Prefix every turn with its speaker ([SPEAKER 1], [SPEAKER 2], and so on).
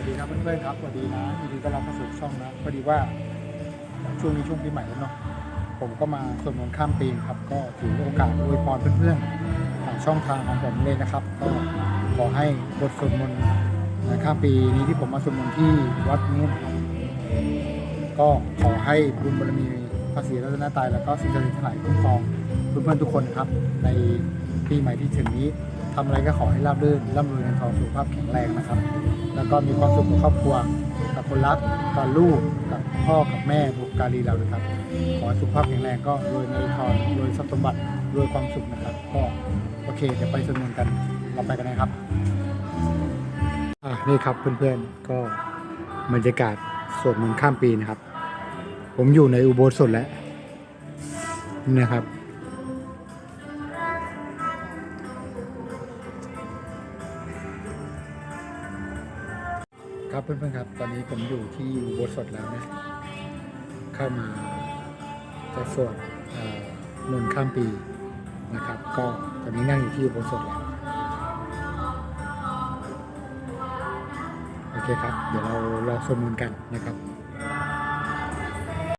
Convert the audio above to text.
[SPEAKER 1] วัสดีครับเพื่อนๆครับสวัสดีนะยินดีต้อนรับเข้าสู่ช่องนะพอดีว่าช่วงนี้ช่วงปีใหม่แล้วเนาะผมก็มาสวดมนต์ข้ามปีครับ ก็ถือโอกาสอวยพรเพื่อนๆผ่านช่องทางของผมเลยนะครับ ก็ขอให้บทสวดมนต์ข้ามปีนี้ที่ผมมาสวดมนต์ที่วัดนี้ก็ขอให้บุญบารมีพระศรีรัตนตรัยแล้วก็สิ่งศักดิ์สิทธิ์ทั้งหลายคุ้มครองเพื่อนๆทุกคนครับ ในปีใหม่ที่ถึงนี้ทำอะไรก็ขอให้ราบรื่นร่ำรวยเงินทองสุขภาพแข็งแรงนะครับ แล้วก็มีความสุขกับครอบครัว กับคนรักกับลูกกับพ่อกับแม่บุปการีเรานะครับ ขอสุขภาพแข็งแรงก็รวยเงินทองรวยทรัพย์สมบัติรวยความสุขนะครับ ก็โอเคเดี๋ยวไปสวดมนต์กันเราไปกันนะครับอะนี่ครับเพื่อนๆก็บรรยากาศสวดมนต์ข้ามปีนะครับ ผมอยู่ในอุโบสถแล้วนี่นะครับ ครับเพื่อนๆครับ ตอนนี้ผมอยู่ที่อุโบสถแล้วนะ เข้ามาจะสวดเอ่อมนต์ข้ามปีนะครับ ก็ตอนนี้นั่งอยู่ที่อุโบสถแล้ว โอเคครับ เดี๋ยวเรารอสวดมนต์กันนะครับ